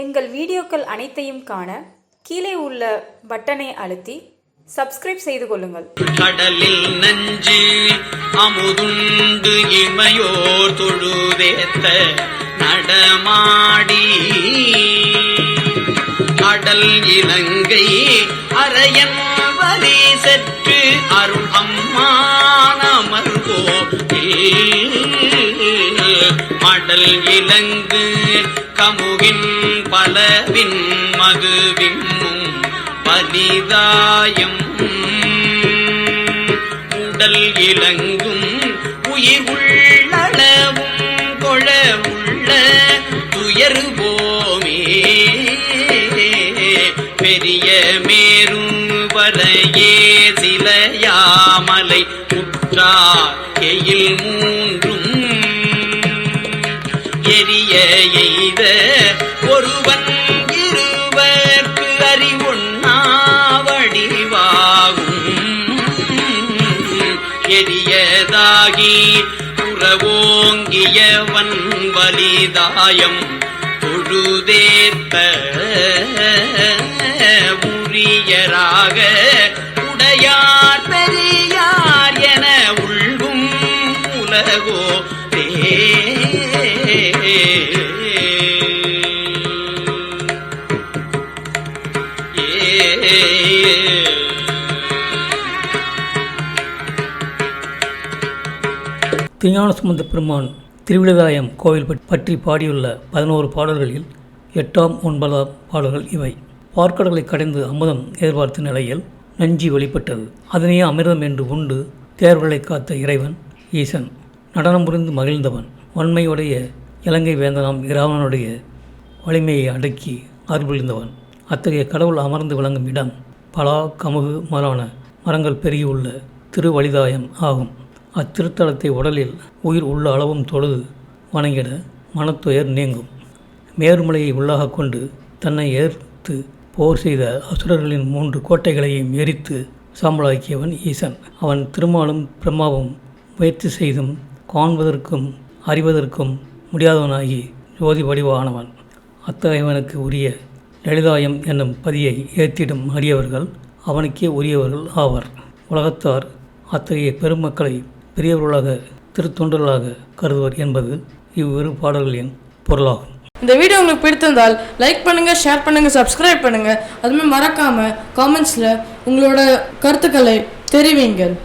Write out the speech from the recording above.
எங்கள் வீடியோக்கள் அனைத்தையும் காண கீழே உள்ள பட்டனை அழுத்தி சப்ஸ்கிரைப் செய்து கொள்ளுங்கள். கடலில் நஞ்சு அமுதுண்டு இமையோர் தொழுதேத்த நடமாடி. கடல் இலங்கை அரையன் வரி சற்று அருள் அம்மானமர்வோ மடல் இலங்கு கமுகின் பலவின் மதுவின்னும் பலிதாயம் உடல் இலங்கும் உயிர் உள்ளளவும் கொழ உள்ள துயருவோமே பெரிய மேரும் வரையே சிலையாமலை யாமலை குற்றார் எயில் மூன்றும் ஆகி புறவோங்கியவன் வலிதாயம் தொழுதேத்த உரியராக உடையார் பெரியார் என உள்கும் உலகோ ஏ. திருஞான சுமந்த பெருமான் திருவிழதாயம் கோவில் பற்றி பாடியுள்ள பதினோரு பாடல்களில் எட்டாம் ஒன்பதாம் பாடல்கள் இவை. பார்க்கடலை கடைந்து அமுதம் எதிர்பார்த்த நிலையில் நஞ்சி வெளிப்பட்டது அதனையே அமிர்தம் என்று உண்டு தேர்வுகளை காத்த இறைவன் ஈசன். நடனம் புரிந்து மகிழ்ந்தவன். வன்மையுடைய இலங்கை வேந்தனாம் இராவணனுடைய வலிமையை அடக்கி அருள்புரிந்தவன். அத்தகைய கடவுள் அமர்ந்து விளங்கும் இடம் பலா கமுகு மரான மரங்கள் பெருகியுள்ள திருவழிதாயம் ஆகும். அத்திருத்தலத்தை உடலில் உயிர் உள்ள அளவும் தொழுது வணங்கிட மனத்துயர் நீங்கும். மேருமலையை உள்ளாக கொண்டு தன்னை ஏற்று போர் செய்த அசுரர்களின் மூன்று கோட்டைகளையும் எரித்து சாம்பலாக்கியவன் ஈசன். அவன் திருமாலும் பிரம்மாவும் முயற்சி செய்தும் காண்பதற்கும் அறிவதற்கும் முடியாதவனாகி ஜோதி வடிவானவன். அத்தகையவனுக்கு உரிய லலிதாயம் என்னும் பதியை ஏற்றிடும் அடியவர்கள் அவனுக்கே உரியவர்கள் ஆவர். உலகத்தார் அத்தகைய பெருமக்களை பெரியவர்களாக திருத்தொண்டர்களாக கருதுவர் என்பது இவ்விரு பாடல்களின் பொருளாகும். இந்த வீடியோ உங்களுக்கு பிடித்திருந்தால் லைக் பண்ணுங்க ஷேர் பண்ணுங்க சப்ஸ்கிரைப் பண்ணுங்க. அதுமாதிரி மறக்காம காமெண்ட்ஸ்ல உங்களோட கருத்துக்களை தெரிவிங்கள்.